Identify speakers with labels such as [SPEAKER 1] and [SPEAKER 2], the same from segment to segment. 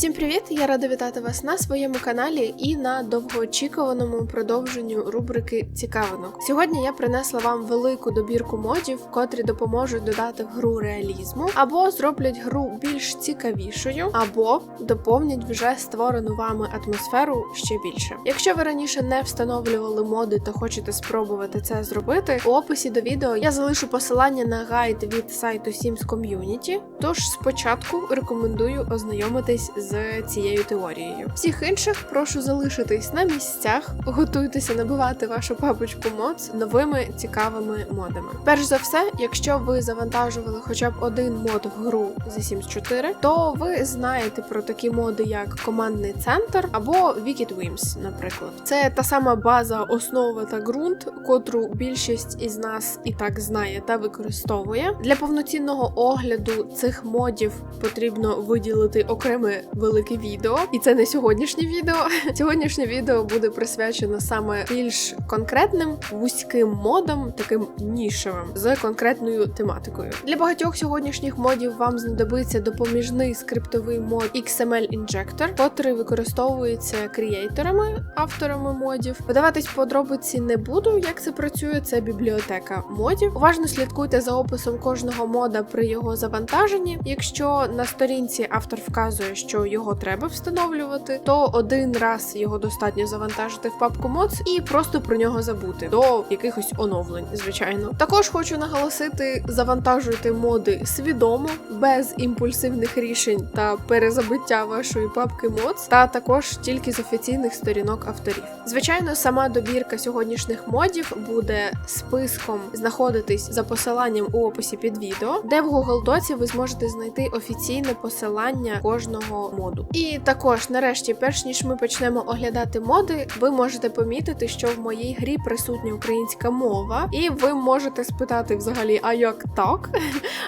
[SPEAKER 1] Всім привіт! Я рада вітати вас на своєму каналі і на довгоочікуваному продовженню рубрики Цікавинок. Сьогодні я принесла вам велику добірку модів, котрі допоможуть додати гру реалізму, або зроблять гру більш цікавішою, або доповнять вже створену вами атмосферу ще більше. Якщо ви раніше не встановлювали моди та хочете спробувати це зробити, у описі до відео я залишу посилання на гайд від сайту Sims Community, Тож спочатку рекомендую ознайомитись з цією теорією. Всіх інших прошу залишитись на місцях, готуйтеся набивати вашу папочку мод новими цікавими модами. Перш за все, якщо ви завантажували хоча б один мод в гру The Sims 4, то ви знаєте про такі моди, як командний центр або Wicked Wims, наприклад. Це та сама база, основа та ґрунт, котру більшість із нас і так знає та використовує. Для повноцінного огляду цих модів потрібно виділити окреме велике відео, і це не сьогоднішнє відео. Сьогоднішнє відео буде присвячено саме більш конкретним вузьким модам, таким нішевим, з конкретною тематикою. Для багатьох сьогоднішніх модів вам знадобиться допоміжний скриптовий мод XML Injector, котрий використовується креаторами, авторами модів. Видаватись подробиці не буду, як це працює. Це бібліотека модів. Уважно слідкуйте за описом кожного мода при його завантаженні. Якщо на сторінці автор вказує, що його треба встановлювати, то один раз його достатньо завантажити в папку Mods і просто про нього забути до якихось оновлень, звичайно. Також хочу наголосити: завантажуйте моди свідомо, без імпульсивних рішень та перезабиття вашої папки Mods, та також тільки з офіційних сторінок авторів. Звичайно, сама добірка сьогоднішніх модів буде списком знаходитись за посиланням у описі під відео, де в Google Доці ви зможете знайти офіційне посилання кожного моду. І також, нарешті, перш ніж ми почнемо оглядати моди, ви можете помітити, що в моїй грі присутня українська мова, і ви можете спитати взагалі, а як так?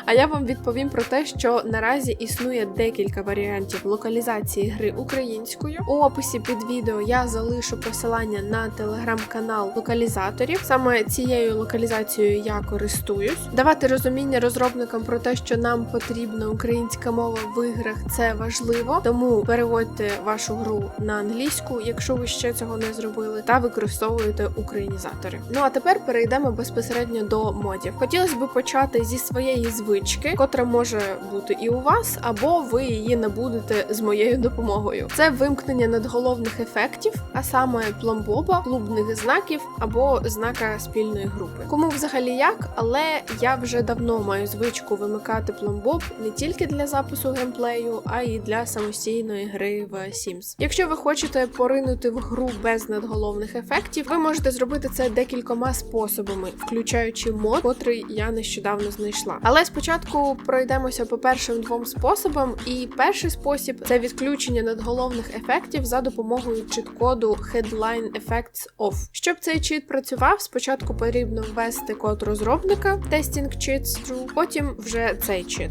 [SPEAKER 1] А я вам відповім про те, що наразі існує декілька варіантів локалізації гри українською. У описі під відео я залишу посилання на телеграм-канал локалізаторів. Саме цією локалізацією я користуюсь. Давати розуміння розробникам про те, що нам потрібна українська мова в іграх, це важливо. Тому переводьте вашу гру на англійську, якщо ви ще цього не зробили, та використовуєте українізатори. Ну а тепер перейдемо безпосередньо до модів. Хотілося б почати зі своєї звички, котра може бути і у вас, або ви її набудете з моєю допомогою. Це вимкнення надголовних ефектів, а саме пломбоба, клубних знаків або знака спільної групи. Кому взагалі як, але я вже давно маю звичку вимикати пломбоб не тільки для запису геймплею, а й для самостійної гри в Sims. Якщо ви хочете поринути в гру без надголовних ефектів, ви можете зробити це декількома способами, включаючи мод, котрий я нещодавно знайшла. Але спочатку пройдемося по першим двом способам. І перший спосіб це відключення надголовних ефектів за допомогою чіт-коду Headline Effects Off. Щоб цей чіт працював, спочатку потрібно ввести код розробника Testing Cheats True, потім вже цей чіт.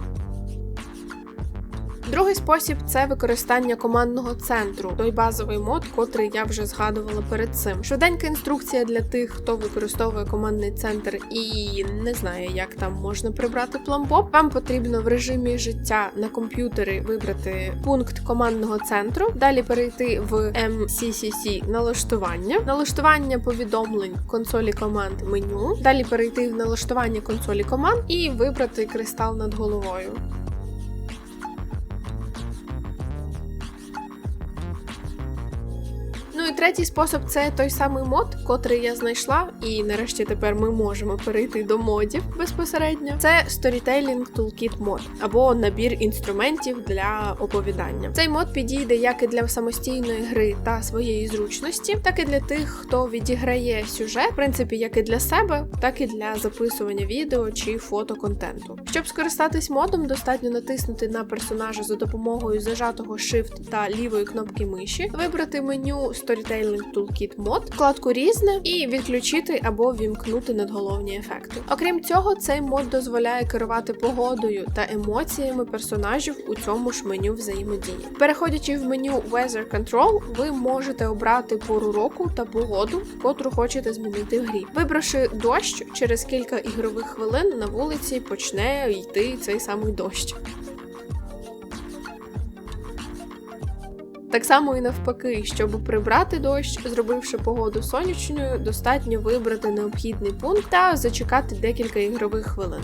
[SPEAKER 1] Другий спосіб це використання командного центру, той базовий мод, котрий я вже згадувала перед цим. Швиденька інструкція для тих, хто використовує командний центр і не знає, як там можна прибрати пломбоб. Вам потрібно в режимі життя на комп'ютері вибрати пункт командного центру, далі перейти в MCCC налаштування, налаштування повідомлень консолі команд меню, далі перейти в налаштування консолі команд і вибрати кристал над головою. І третій спосіб це той самий мод, котрий я знайшла, і нарешті тепер ми можемо перейти до модів безпосередньо. Це Storytelling Toolkit мод або набір інструментів для оповідання. Цей мод підійде як і для самостійної гри та своєї зручності, так і для тих, хто відіграє сюжет, в принципі, як і для себе, так і для записування відео чи фотоконтенту. Щоб скористатись модом, достатньо натиснути на персонажа за допомогою зажатого Shift та лівої кнопки миші, вибрати меню Storytelling Toolkit мод, вкладку різне і відключити або вімкнути надголовні ефекти. Окрім цього, цей мод дозволяє керувати погодою та емоціями персонажів у цьому ж меню взаємодії. Переходячи в меню Weather Control, ви можете обрати пору року та погоду, котру хочете змінити в грі. Вибравши дощ, через кілька ігрових хвилин на вулиці почне йти цей самий дощ. Так само і навпаки, щоб прибрати дощ, зробивши погоду сонячною, достатньо вибрати необхідний пункт та зачекати декілька ігрових хвилин.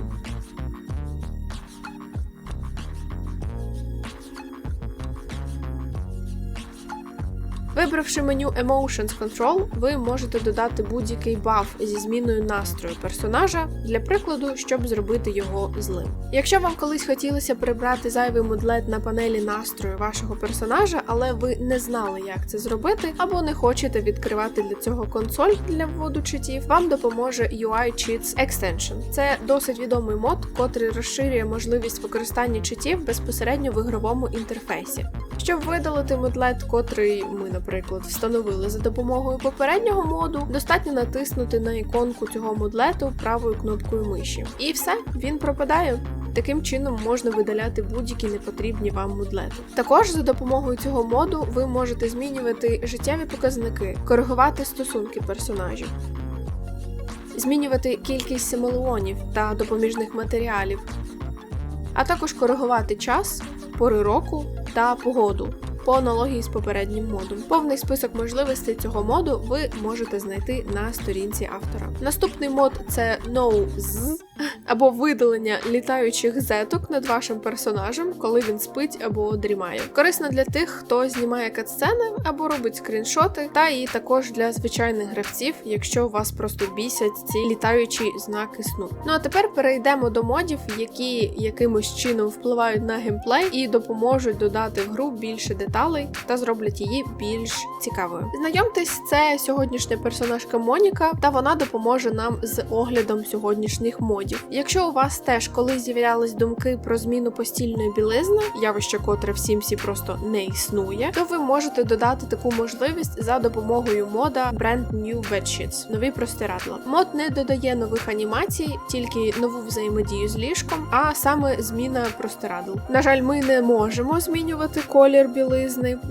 [SPEAKER 1] Вибравши меню Emotions Control, ви можете додати будь-який баф зі зміною настрою персонажа, для прикладу, щоб зробити його злим. Якщо вам колись хотілося прибрати зайвий мудлет на панелі настрою вашого персонажа, але ви не знали, як це зробити, або не хочете відкривати для цього консоль для вводу читів, вам допоможе UI Cheats Extension. Це досить відомий мод, котрий розширює можливість використання читів безпосередньо в ігровому інтерфейсі. Щоб видалити мудлет, котрий ми, наприклад, встановили за допомогою попереднього моду, достатньо натиснути на іконку цього мудлету правою кнопкою миші. І все, він пропадає. Таким чином можна видаляти будь-які непотрібні вам мудлети. Також за допомогою цього моду ви можете змінювати життєві показники, коригувати стосунки персонажів, змінювати кількість симелеонів та допоміжних матеріалів, а також коригувати час, пори року та погоду. По аналогії з попереднім модом. Повний список можливостей цього моду ви можете знайти на сторінці автора. Наступний мод це No Z, або видалення літаючих зеток над вашим персонажем, коли він спить або дрімає. Корисно для тих, хто знімає катсцени або робить скріншоти, та і також для звичайних гравців, якщо вас просто бісять ці літаючі знаки сну. Ну а тепер перейдемо до модів, які якимось чином впливають на геймплей і допоможуть додати в гру більше деталей та зроблять її більш цікавою. Знайомтесь, це сьогоднішня персонажка Моніка, та вона допоможе нам з оглядом сьогоднішніх модів. Якщо у вас теж колись з'являлись думки про зміну постільної білизни, явище, котре в Сімсі просто не існує, то ви можете додати таку можливість за допомогою мода Brand New Bedsheets – нові простирадла. Мод не додає нових анімацій, тільки нову взаємодію з ліжком, а саме зміна простирадл. На жаль, ми не можемо змінювати колір білизни,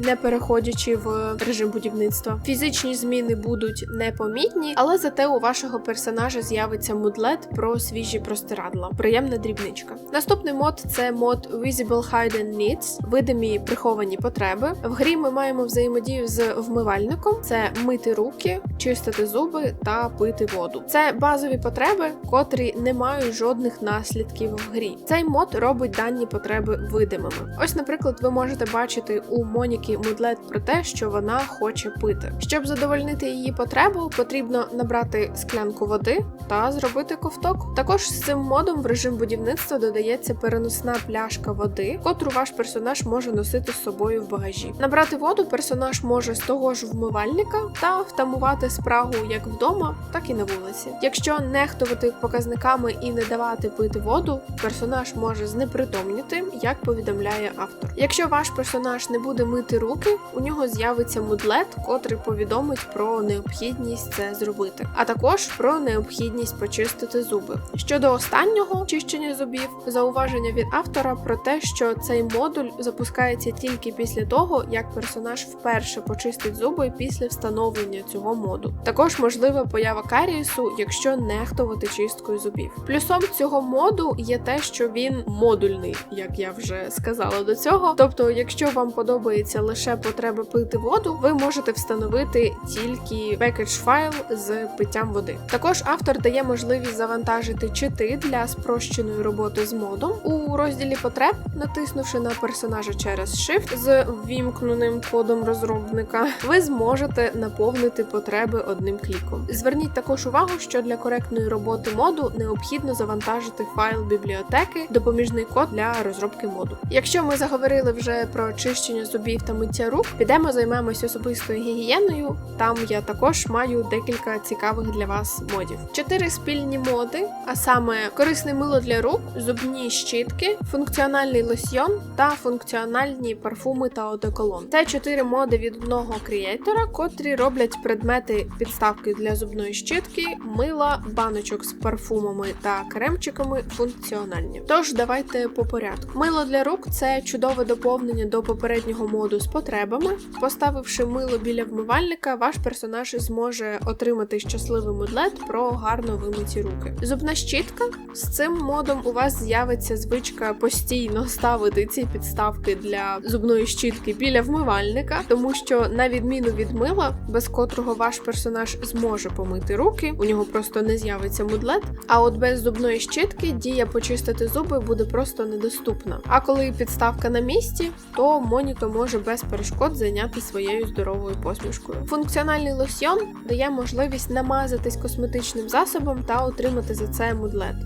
[SPEAKER 1] не переходячи в режим будівництва. Фізичні зміни будуть непомітні, але зате у вашого персонажа з'явиться мудлет про свіжі простирадла. Приємна дрібничка. Наступний мод це мод Visible Hidden Needs, видимі приховані потреби. В грі ми маємо взаємодію з вмивальником: це мити руки, чистити зуби та пити воду. Це базові потреби, котрі не мають жодних наслідків в грі. Цей мод робить дані потреби видимими. Ось, наприклад, ви можете бачити у Моніки мудлет про те, що вона хоче пити. Щоб задовольнити її потребу, потрібно набрати склянку води та зробити ковток. Також з цим модом в режим будівництва додається переносна пляшка води, котру ваш персонаж може носити з собою в багажі. Набрати воду персонаж може з того ж вмивальника та втамувати спрагу як вдома, так і на вулиці. Якщо нехтувати показниками і не давати пити воду, персонаж може знепритомніти, як повідомляє автор. Якщо ваш персонаж не буде мити руки, у нього з'явиться мудлет, котрий повідомить про необхідність це зробити, а також про необхідність почистити зуби. Щодо останнього чищення зубів, зауваження від автора про те, що цей модуль запускається тільки після того, як персонаж вперше почистить зуби після встановлення цього моду. Також можлива поява карієсу, якщо нехтувати чисткою зубів. Плюсом цього моду є те, що він модульний, як я вже сказала до цього. Тобто, якщо вам подобається лише потреба пити воду, ви можете встановити тільки package файл з питтям води. Також автор дає можливість завантажити чити для спрощеної роботи з модом у розділі потреб, натиснувши на персонажа через Shift з ввімкненим кодом розробника, ви зможете наповнити потреби одним кліком. Зверніть також увагу, що для коректної роботи моду необхідно завантажити файл бібліотеки, допоміжний код для розробки моду. Якщо ми заговорили вже про чищення зубів та миття рук, підемо займемось особистою гігієною. Там я також маю декілька цікавих для вас модів. Чотири спільні моди, а саме корисне мило для рук, зубні щітки, функціональний лосьйон та функціональні парфуми та одеколон. Це чотири моди від одного креатора, котрі роблять предмети підставки для зубної щітки, мила, баночок з парфумами та кремчиками функціональні. Тож давайте по порядку. Мило для рук це чудове доповнення до попереднього моду з потребами. Поставивши мило біля вмивальника, ваш персонаж зможе отримати щасливий мудлет про гарно вимиті руки. Зубна щітка. З цим модом у вас з'явиться звичка постійно ставити ці підставки для зубної щітки біля вмивальника, тому що на відміну від мила, без котрого ваш персонаж зможе помити руки, у нього просто не з'явиться мудлет. А от без зубної щітки дія почистити зуби буде просто недоступна. А коли підставка на місці, то Моніка може без перешкод зайняти своєю здоровою посмішкою. Функціональний лосьйон дає можливість намазатись косметичним засобом та отримати за це мудлет.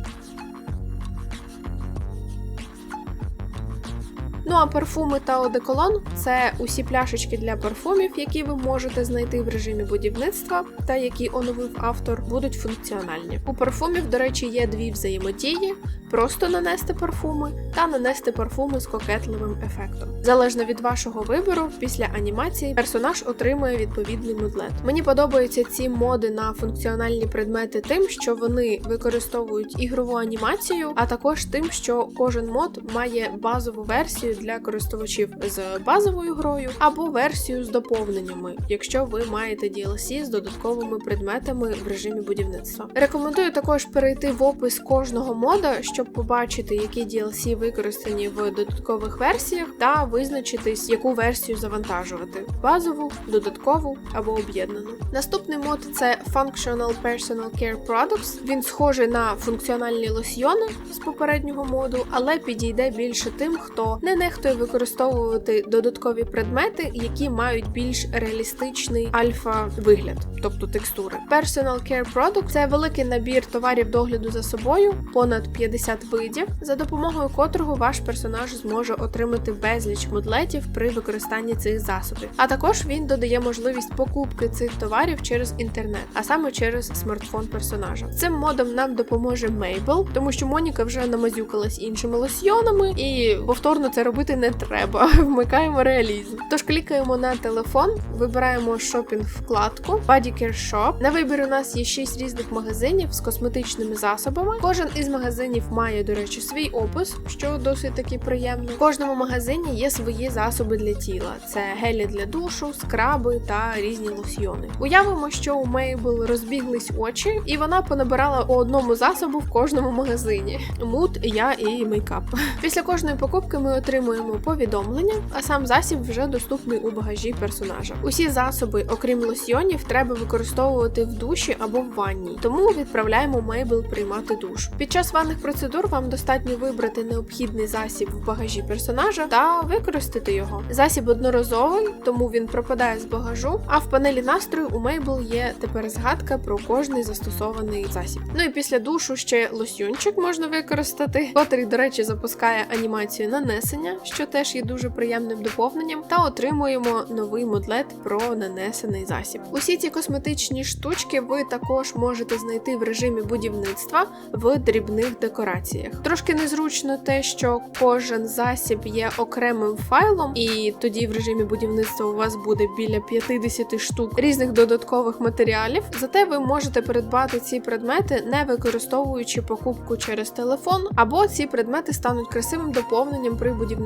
[SPEAKER 1] Ну а парфуми та одеколон це усі пляшечки для парфумів, які ви можете знайти в режимі будівництва, та які оновив автор, будуть функціональні. У парфумів, до речі, є дві взаємодії: просто нанести парфуми та нанести парфуми з кокетливим ефектом. Залежно від вашого вибору, після анімації персонаж отримує відповідний мудлет. Мені подобаються ці моди на функціональні предмети тим, що вони використовують ігрову анімацію, а також тим, що кожен мод має базову версію для користувачів з базовою грою або версію з доповненнями, якщо ви маєте DLC з додатковими предметами в режимі будівництва. Рекомендую також перейти в опис кожного мода, щоб побачити, які DLC використані в додаткових версіях, та визначитись, яку версію завантажувати: базову, додаткову або об'єднану. Наступний мод це Functional Personal Care Products. Він схожий на функціональні лосьйони з попереднього моду, але підійде більше тим, хто не нехтує використовувати додаткові предмети, які мають більш реалістичний альфа-вигляд, тобто текстури. Personal Care Product – це великий набір товарів догляду за собою, понад 50 видів, за допомогою котрого ваш персонаж зможе отримати безліч модлетів при використанні цих засобів. А також він додає можливість покупки цих товарів через інтернет, а саме через смартфон персонажа. Цим модом нам допоможе Мейбл, тому що Моніка вже намазюкалась іншими лосьйонами, і повторно це робити не треба. Вмикаємо реалізм. Тож клікаємо на телефон, вибираємо шопінг вкладку, Body Care Shop. На вибір у нас є 6 різних магазинів з косметичними засобами. Кожен із магазинів має, до речі, свій опис, що досить таки приємно. В кожному магазині є свої засоби для тіла: це гелі для душу, скраби та різні лосьйони. Уявимо, що у Мейбл розбіглись очі, і вона понабирала по одному засобу в кожному магазині: муд, я і мейкап. Після кожної покупки ми отримуємо повідомлення, а сам засіб вже доступний у багажі персонажа. Усі засоби, окрім лосьйонів, треба використовувати в душі або в ванні, тому відправляємо Мейбл приймати душ. Під час ванних процедур вам достатньо вибрати необхідний засіб в багажі персонажа та використати його. Засіб одноразовий, тому він пропадає з багажу. А в панелі настрою у Мейбл є тепер згадка про кожний застосований засіб. Ну і після душу ще лосьйончик можна використати, котрий, до речі, запускає анімацію нанесення, що теж є дуже приємним доповненням, та отримуємо новий модлет про нанесений засіб. Усі ці косметичні штучки ви також можете знайти в режимі будівництва в дрібних декораціях. Трошки незручно те, що кожен засіб є окремим файлом, і тоді в режимі будівництва у вас буде біля 50 штук різних додаткових матеріалів. Зате ви можете придбати ці предмети, не використовуючи покупку через телефон, або ці предмети стануть красивим доповненням при будівництві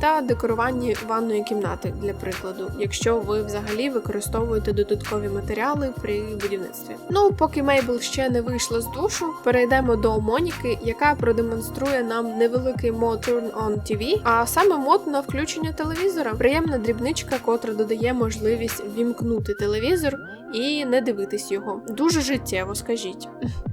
[SPEAKER 1] та декоруванні ванної кімнати, для прикладу, якщо ви взагалі використовуєте додаткові матеріали при будівництві. Ну, поки Мейбл ще не вийшла з душу, перейдемо до Моніки, яка продемонструє нам невеликий мод Turn on TV, а саме мод на включення телевізора. Приємна дрібничка, котра додає можливість вімкнути телевізор і не дивитись його. Дуже життєво, скажіть.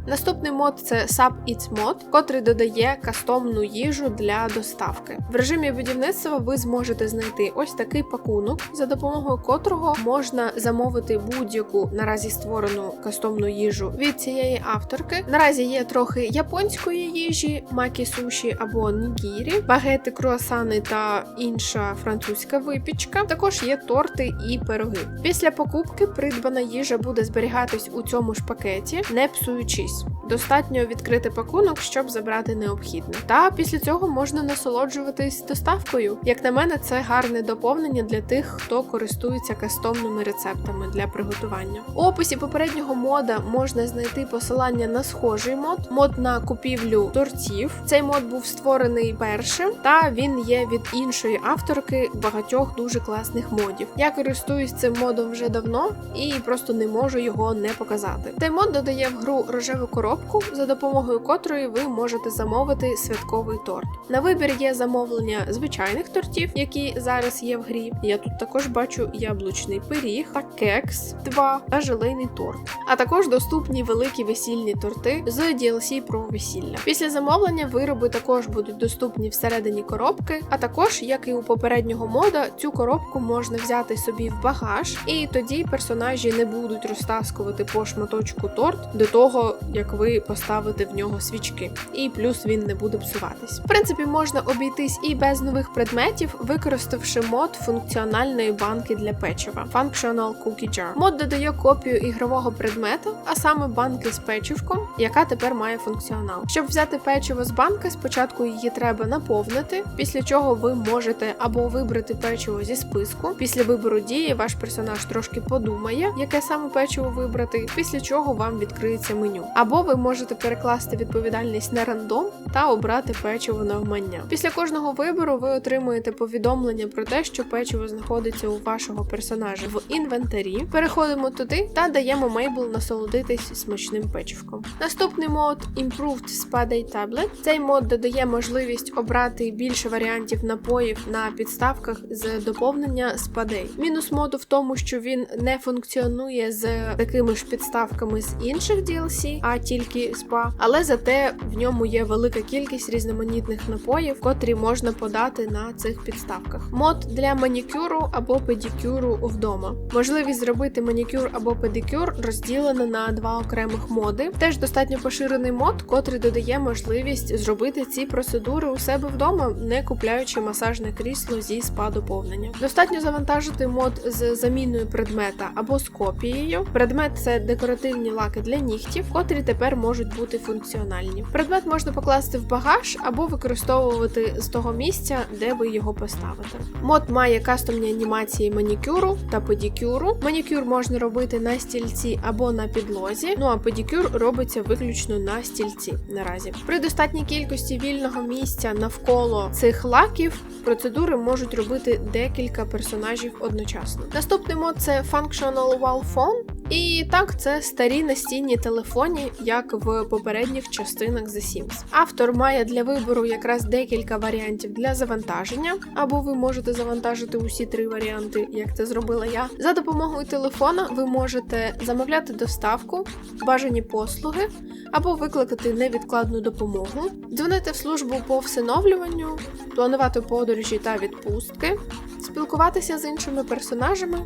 [SPEAKER 1] Наступний мод це Sub Eats мод, котрий додає кастомну їжу для доставки. В режимі будівництва ви зможете знайти ось такий пакунок, за допомогою котрого можна замовити будь-яку наразі створену кастомну їжу від цієї авторки. Наразі є трохи японської їжі, макі суші або нігірі, багети, круасани та інша французька випічка. Також є торти і пироги. Після покупки придбана їжа буде зберігатись у цьому ж пакеті, не псуючись. Достатньо відкрити пакунок, щоб забрати необхідне. Та після цього можна насолоджуватись доставкою. Як на мене, це гарне доповнення для тих, хто користується кастомними рецептами для приготування. У описі попереднього мода можна знайти посилання на схожий мод, мод на купівлю тортів. Цей мод був створений першим, та він є від іншої авторки багатьох дуже класних модів. Я користуюсь цим модом вже давно і просто не можу його не показати. Цей мод додає в гру рожеву коробку за допомогою котрої ви можете замовити святковий торт. На вибір є замовлення звичайних тортів, які зараз є в грі. Я тут також бачу яблучний пиріг, та кекс 2 та желейний торт. А також доступні великі весільні торти з DLC про весілля. Після замовлення вироби також будуть доступні всередині коробки, а також, як і у попереднього мода, цю коробку можна взяти собі в багаж, і тоді персонажі не будуть розтаскувати по шматочку торт до того, як ви поставите в нього свічки. І плюс він не буде псуватись. В принципі, можна обійтись і без нових предметів, використавши мод функціональної банки для печива Functional Cookie Jar. Мод додає копію ігрового предмета, а саме банки з печивком, яка тепер має функціонал. Щоб взяти печиво з банки, спочатку її треба наповнити, після чого ви можете або вибрати печиво зі списку. Після вибору дії ваш персонаж трошки подумає, яке саме печиво вибрати, після чого вам відкриється меню. Або ви можете перекласти відповідальність на рандом та обрати печиво навмання. Після кожного вибору ви отримуєте повідомлення про те, що печиво знаходиться у вашого персонажа в інвентарі. Переходимо туди та даємо Мейбл насолодитись смачним печивком. Наступний мод Improved Spa Day Tablet. Цей мод додає можливість обрати більше варіантів напоїв на підставках з доповнення Day. Мінус моду в тому, що він не функціонує з такими ж підставками з інших DLC, а тільки спа. Але зате в ньому є велика кількість різноманітних напоїв, котрі можна подати на цих підставках. Мод для манікюру або педикюру вдома. Можливість зробити манікюр або педикюр розділена на два окремих моди. Теж достатньо поширений мод, котрий додає можливість зробити ці процедури у себе вдома, не купляючи масажне крісло зі спа доповнення. Достатньо завантажити мод з заміною предмета або з копією. Предмет це декоративні лаки для нігтів, котрі тепер можуть бути функціональні. Предмет можна покласти в багаж або використовувати з того місця, де ви його поставите. Мод має кастомні анімації манікюру та педикюру. Манікюр можна робити на стільці або на підлозі. Ну а педикюр робиться виключно на стільці наразі. При достатній кількості вільного місця навколо цих лаків процедури можуть робити декілька персонажів одночасно. Наступний мод це Functional Wall Phone. І так, це старі настінні телефоні, як в попередніх частинах The Sims. Автор має для вибору якраз декілька варіантів для завантаження, або ви можете завантажити усі три варіанти, як це зробила я. За допомогою телефона ви можете замовляти доставку, бажані послуги, або викликати невідкладну допомогу, дзвонити в службу по всиновлюванню, планувати подорожі та відпустки, спілкуватися з іншими персонажами,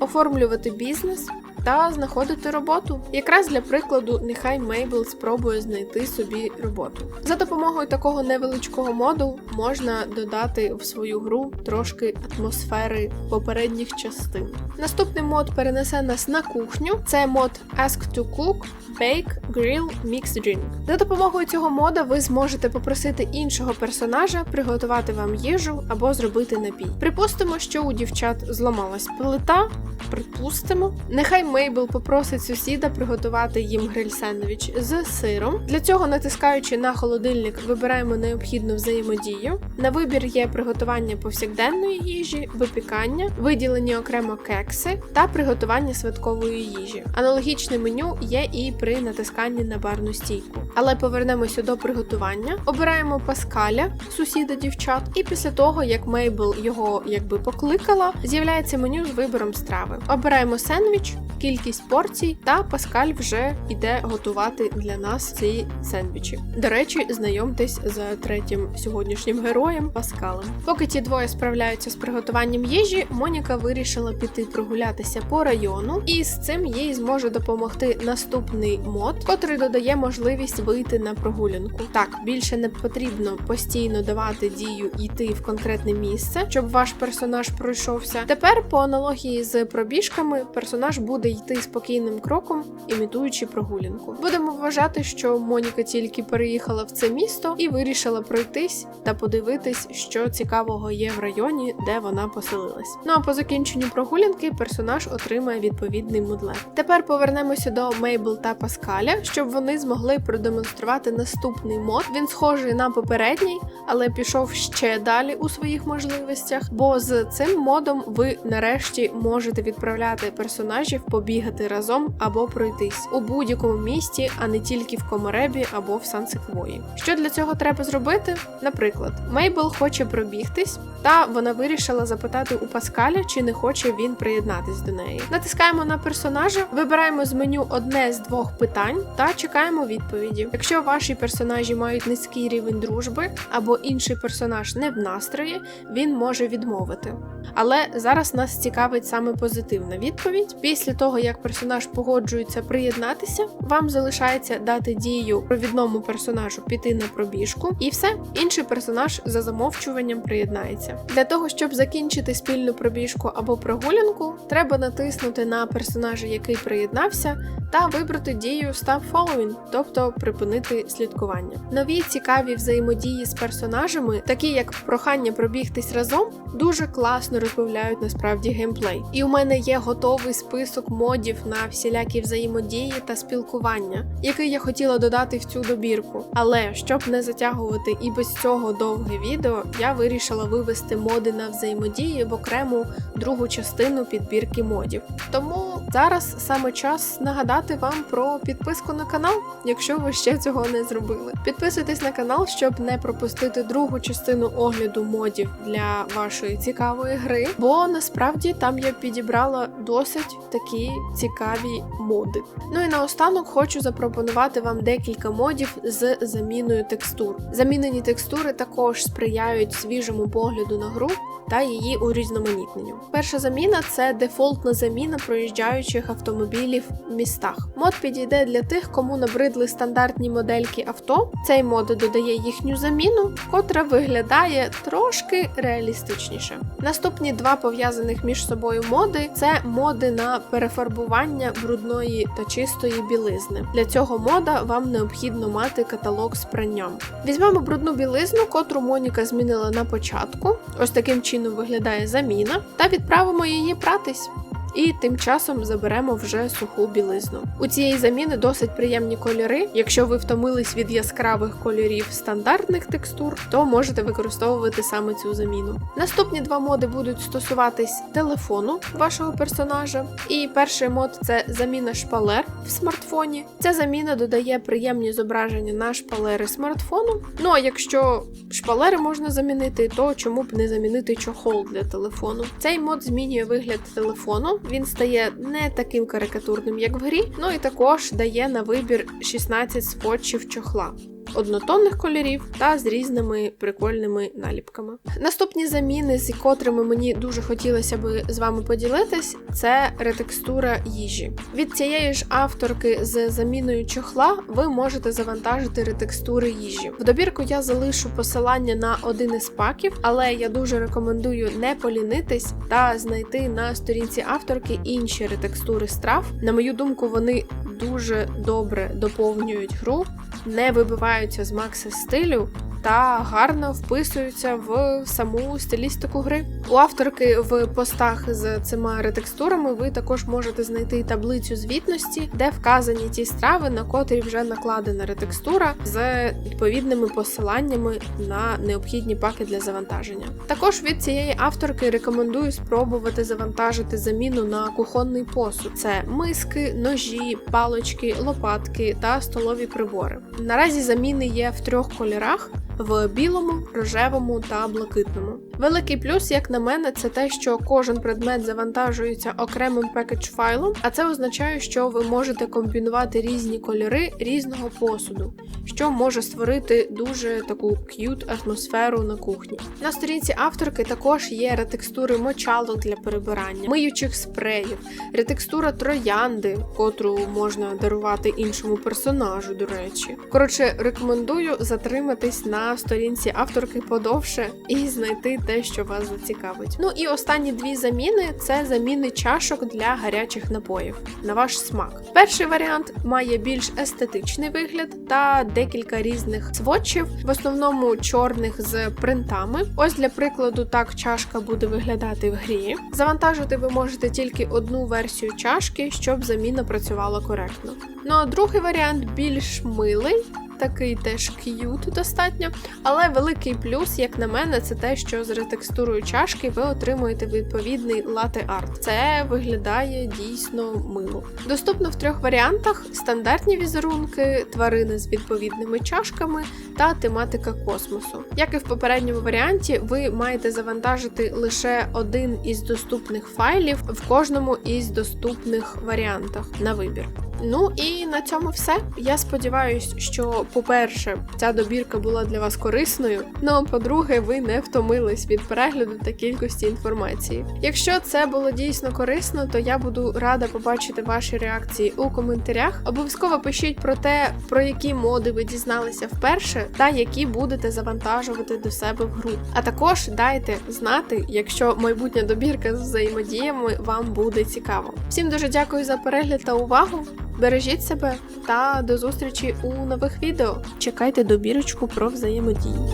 [SPEAKER 1] оформлювати бізнес та знаходити роботу. Якраз для прикладу, нехай Мейбл спробує знайти собі роботу. За допомогою такого невеличкого моду можна додати в свою гру трошки атмосфери попередніх частин. Наступний мод перенесе нас на кухню. Це мод Ask to Cook, Bake, Grill, Mix Drink. За допомогою цього мода ви зможете попросити іншого персонажа приготувати вам їжу або зробити напій. Припустимо, що у дівчат зламалась плита. Припустимо, нехай Мейбл попросить сусіда приготувати їм гриль-сендвіч з сиром. Для цього, натискаючи на холодильник, вибираємо необхідну взаємодію. На вибір є приготування повсякденної їжі, випікання, виділені окремо кекси та приготування святкової їжі. Аналогічне меню є і при натисканні на барну стійку. Але повернемося до приготування. Обираємо Паскаля, сусіда дівчат, і після того, як Мейбл його якби покликала, з'являється меню з вибором страви. Обираємо сендвіч, кількість порцій, та Паскаль вже йде готувати для нас ці сендвічі. До речі, знайомтесь з третім сьогоднішнім героєм Паскалем. Поки ті двоє справляються з приготуванням їжі, Моніка вирішила піти прогулятися по району, і з цим їй зможе допомогти наступний мод, котрий додає можливість вийти на прогулянку. Так, більше не потрібно постійно давати дію йти в конкретне місце, щоб ваш персонаж пройшовся. Тепер, по аналогії з пробіжками, персонаж буде йти спокійним кроком, імітуючи прогулянку. Будемо вважати, що Моніка тільки переїхала в це місто і вирішила пройтись та подивитись, що цікавого є в районі, де вона поселилась. Ну а по закінченню прогулянки персонаж отримає відповідний мудлет. Тепер повернемося до Мейбл та Паскаля, щоб вони змогли продемонструвати наступний мод. Він схожий на попередній, але пішов ще далі у своїх можливостях. Бо з цим модом ви нарешті можете відправляти персонажів по побігати разом або пройтись у будь-якому місті, а не тільки в Комаребі або в Сан-Секвої. Що для цього треба зробити? Наприклад, Мейбл хоче пробігтись, та вона вирішила запитати у Паскаля, чи не хоче він приєднатись до неї. Натискаємо на персонажа, вибираємо з меню одне з двох питань та чекаємо відповіді. Якщо ваші персонажі мають низький рівень дружби або інший персонаж не в настрої, він може відмовити. Але зараз нас цікавить саме позитивна відповідь. Після того, як персонаж погоджується приєднатися, вам залишається дати дію провідному персонажу піти на пробіжку, і все, інший персонаж за замовчуванням приєднається. Для того, щоб закінчити спільну пробіжку або прогулянку, треба натиснути на персонажа, який приєднався, та вибрати дію Stop Following, тобто припинити слідкування. Нові цікаві взаємодії з персонажами, такі як прохання пробігтись разом, дуже класно розбавляють насправді геймплей. І у мене є готовий список модів на всілякі взаємодії та спілкування, який я хотіла додати в цю добірку. Але щоб не затягувати і без цього довге відео, я вирішила вивести моди на взаємодії в окрему другу частину підбірки модів. Тому зараз саме час нагадати вам про підписку на канал, якщо ви ще цього не зробили. Підписуйтесь на канал, щоб не пропустити другу частину огляду модів для вашої цікавої гри, бо насправді там я підібрала досить такі цікаві моди. Ну і наостанок хочу запропонувати вам декілька модів з заміною текстур. Замінені текстури також сприяють свіжому погляду на гру та її урізноманітненню. Перша заміна це дефолтна заміна проїжджаючих автомобілів в містах. Мод підійде для тих, кому набридли стандартні модельки авто. Цей мод додає їхню заміну, котра виглядає трошки реалістичніше. Наступні два пов'язаних між собою моди це моди на перефарбування брудної та чистої білизни. Для цього мода вам необхідно мати каталог з пранням. Візьмемо брудну білизну, котру Моніка змінила на початку. Ось таким чином виглядає заміна, та відправимо її пратись. І тим часом заберемо вже суху білизну. У цієї заміни досить приємні кольори. Якщо ви втомились від яскравих кольорів стандартних текстур, то можете використовувати саме цю заміну. Наступні два моди будуть стосуватись телефону вашого персонажа. І перший мод це заміна шпалер в смартфоні. Ця заміна додає приємні зображення на шпалери смартфону. Ну а якщо шпалери можна замінити, то чому б не замінити чохол для телефону? Цей мод змінює вигляд телефону. Він стає не таким карикатурним, як в грі. Ну і також дає на вибір 16 спотчів чохла. Однотонних кольорів та з різними прикольними наліпками. Наступні заміни, з котрими мені дуже хотілося би з вами поділитись, це ретекстура їжі. Від цієї ж авторки з заміною чохла ви можете завантажити ретекстури їжі. В добірку я залишу посилання на один із паків, але я дуже рекомендую не полінитись та знайти на сторінці авторки інші ретекстури страв. На мою думку, вони дуже добре доповнюють гру, не вибиваються з макса стилю та гарно вписуються в саму стилістику гри. У авторки в постах з цими ретекстурами ви також можете знайти таблицю звітності, де вказані ті страви, на котрі вже накладена ретекстура з відповідними посиланнями на необхідні паки для завантаження. Також від цієї авторки рекомендую спробувати завантажити заміну на кухонний посуд: це миски, ножі, палочки, лопатки та столові прибори. Наразі заміни є в трьох кольорах в білому, рожевому та блакитному. Великий плюс, як на мене, це те, що кожен предмет завантажується окремим пекедж файлом, а це означає, що ви можете комбінувати різні кольори різного посуду, що може створити дуже таку к'ют атмосферу на кухні. На сторінці авторки також є ретекстури мочалок для перебирання, миючих спреїв, ретекстура троянди, котру можна дарувати іншому персонажу, до речі. Коротше, рекомендую затриматись на сторінці авторки подовше і знайти те, що вас зацікавить. Ну і останні дві заміни це заміни чашок для гарячих напоїв на ваш смак. Перший варіант має більш естетичний вигляд та декілька різних сводчів, в основному чорних з принтами. Ось для прикладу, так чашка буде виглядати в грі. Завантажити ви можете тільки одну версію чашки, щоб заміна працювала коректно. Ну а другий варіант більш милий такий теж к'ют достатньо. Але великий плюс, як на мене, це те, що з ретекстурою чашки ви отримуєте відповідний лати арт. Це виглядає дійсно мило. Доступно в трьох варіантах: стандартні візерунки, тварини з відповідними чашками та тематика космосу. Як і в попередньому варіанті, ви маєте завантажити лише один із доступних файлів в кожному із доступних варіантах на вибір. Ну і на цьому все. Я сподіваюся, що, по-перше, ця добірка була для вас корисною. Ну а по-друге, ви не втомились від перегляду та кількості інформації. Якщо це було дійсно корисно, то я буду рада побачити ваші реакції у коментарях. Обов'язково пишіть про те, про які моди ви дізналися вперше, та які будете завантажувати до себе в гру. А також дайте знати, якщо майбутня добірка з взаємодіями вам буде цікаво. Всім дуже дякую за перегляд та увагу. Бережіть себе та до зустрічі у нових відео. Чекайте добірочку про взаємодію.